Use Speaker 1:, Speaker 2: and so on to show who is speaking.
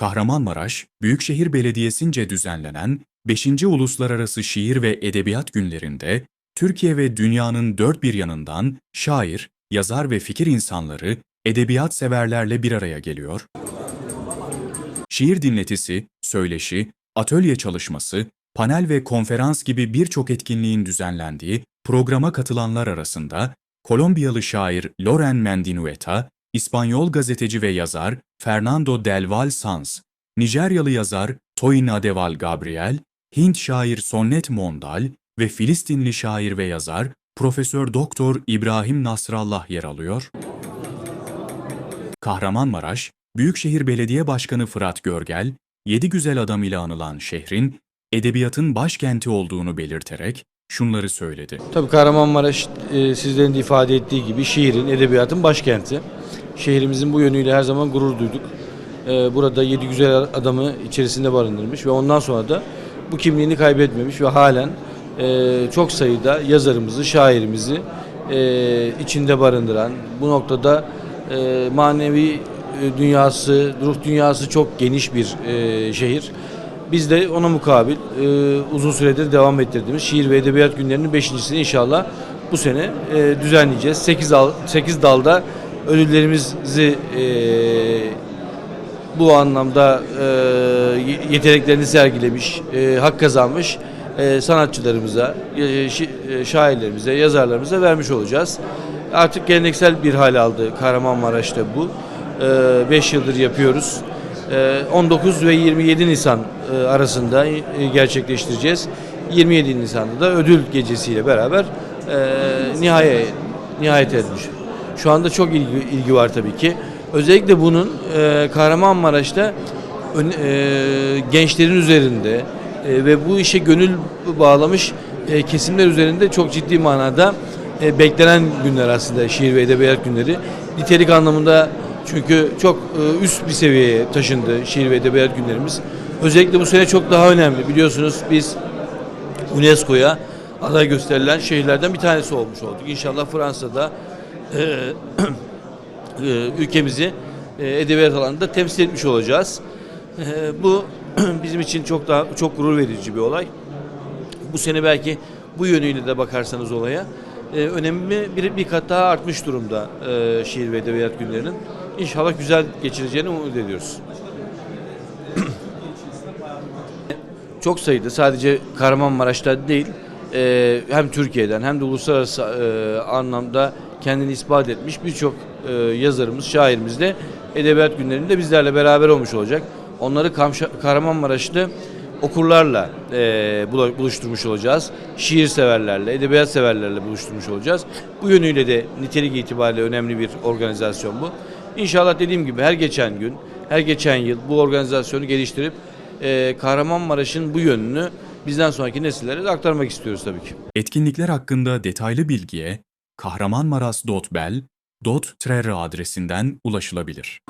Speaker 1: Kahramanmaraş, Büyükşehir Belediyesi'nce düzenlenen 5. Uluslararası Şiir ve Edebiyat Günlerinde Türkiye ve dünyanın dört bir yanından şair, yazar ve fikir insanları, edebiyat severlerle bir araya geliyor. Şiir dinletisi, söyleşi, atölye çalışması, panel ve konferans gibi birçok etkinliğin düzenlendiği programa katılanlar arasında Kolombiyalı şair Loren Mendinueta, İspanyol gazeteci ve yazar Fernando del Val Sanz, Nijeryalı yazar Toyin Adeval Gabriel, Hint şair Sonnet Mondal ve Filistinli şair ve yazar Profesör Doktor İbrahim Nasrallah yer alıyor. Kahramanmaraş, Büyükşehir Belediye Başkanı Fırat Görgel, Yedi Güzel Adam ile anılan şehrin edebiyatın başkenti olduğunu belirterek şunları söyledi.
Speaker 2: Tabii Kahramanmaraş e, sizlerin de ifade ettiği gibi şiirin, edebiyatın başkenti. Şehrimizin bu yönüyle her zaman gurur duyduk. E, burada yedi güzel adamı içerisinde barındırmış ve ondan sonra da bu kimliğini kaybetmemiş ve halen e, çok sayıda yazarımızı, şairimizi e, içinde barındıran, bu noktada e, manevi e, dünyası, ruh dünyası çok geniş bir e, şehir. Biz de ona mukabil e, uzun süredir devam ettirdiğimiz şiir ve edebiyat günlerinin beşincisini inşallah bu sene e, düzenleyeceğiz. 8, dal, 8 dalda ödüllerimizi e, bu anlamda e, yeteneklerini sergilemiş, e, hak kazanmış e, sanatçılarımıza, e, e, şairlerimize, yazarlarımıza vermiş olacağız. Artık geleneksel bir hal aldı Kahramanmaraş'ta bu. 5 yıldır yapıyoruz. E, 19 ve 27 Nisan e, arasında e, gerçekleştireceğiz. 27 Nisan'da da ödül gecesiyle beraber e, nihayet nihayet ermiş. Şu anda çok ilgi, ilgi var tabii ki. Özellikle bunun e, Kahramanmaraş'ta ön- e, gençlerin üzerinde e, ve bu işe gönül bağlamış e, kesimler üzerinde çok ciddi manada e, beklenen günler aslında şiir ve edebiyat günleri. Nitelik anlamında çünkü çok e, üst bir seviyeye taşındı şiir ve edebiyat günlerimiz. Özellikle bu sene çok daha önemli. Biliyorsunuz biz UNESCO'ya aday gösterilen şehirlerden bir tanesi olmuş olduk. İnşallah Fransa'da ülkemizi e, edebiyat alanında temsil etmiş olacağız. E, bu bizim için çok daha çok gurur verici bir olay. Bu sene belki bu yönüyle de bakarsanız olaya e, önemi bir, bir kat daha artmış durumda e, şiir ve edebiyat günlerinin. İnşallah güzel geçireceğini umut ediyoruz. çok sayıda sadece Kahramanmaraş'ta değil e, hem Türkiye'den hem de uluslararası e, anlamda kendini ispat etmiş birçok e, yazarımız, şairimiz de edebiyat günlerinde bizlerle beraber olmuş olacak. Onları Kamşa- Kahramanmaraşlı okurlarla e, buluşturmuş olacağız. Şiir severlerle, edebiyat severlerle buluşturmuş olacağız. Bu yönüyle de nitelik itibariyle önemli bir organizasyon bu. İnşallah dediğim gibi her geçen gün, her geçen yıl bu organizasyonu geliştirip e, Kahramanmaraş'ın bu yönünü bizden sonraki nesillere de aktarmak istiyoruz tabii ki.
Speaker 1: Etkinlikler hakkında detaylı bilgiye kahramanmaras.bel.tre adresinden ulaşılabilir.